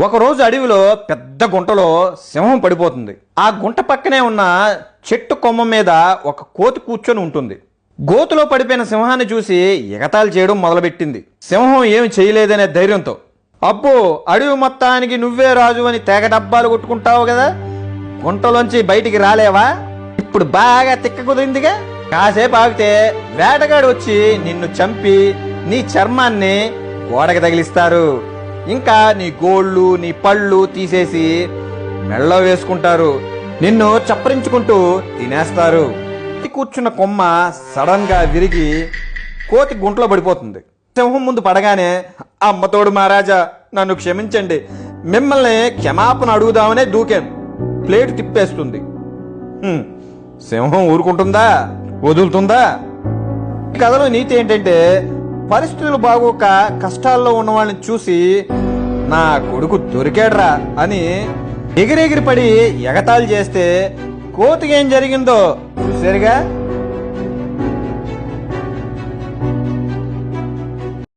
ఒకరోజు అడవిలో పెద్ద గుంటలో సింహం పడిపోతుంది. ఆ గుంట పక్కనే ఉన్న చెట్టు కొమ్మ మీద ఒక కోతి కూర్చొని ఉంటుంది. గోతులో పడిపోయిన సింహాన్ని చూసి ఎగతాళి చేయడం మొదలుపెట్టింది. సింహం ఏమి చేయలేదనే ధైర్యంతో అబ్బో అడవి మొత్తానికి నువ్వే రాజు అని తెగ డబ్బాలు కొట్టుకుంటావు కదా? గుంటలోంచి బయటికి రాలేవా? ఇప్పుడు బాగా తిక్క కుదిరిందిగా? కాసేపు ఆగితే వేటగాడు వచ్చి నిన్ను చంపి నీ చర్మాన్ని గోడకి తగిలిస్తారు. ఇంకా నీ గోళ్ళు నీ పళ్ళు తీసేసి మెళ్ళ వేసుకుంటారు. నిన్ను చప్పరించుకుంటూ తినేస్తారు. కూర్చున్న కొమ్మ సడన్గా విరిగి కోతి గుంటలో పడిపోతుంది. సింహం ముందు పడగానే అమ్మతోడు మహారాజా నన్ను క్షమించండి. మిమ్మల్ని క్షమాపణ అడుగుదామనే దూకాను. ప్లేట్ తిప్పేస్తుంది. సింహం ఊరుకుంటుందా? వదులుతుందా? కథలో నీతి ఏంటంటే పరిస్థితులు బాగోక కష్టాల్లో ఉన్న వాళ్ళని చూసి నా కొడుకు దొరికాడ్రా అని ఎగిరెగిరి పడి ఎగతాళి చేస్తే కోతికి ఏం జరిగిందో చూసారుగా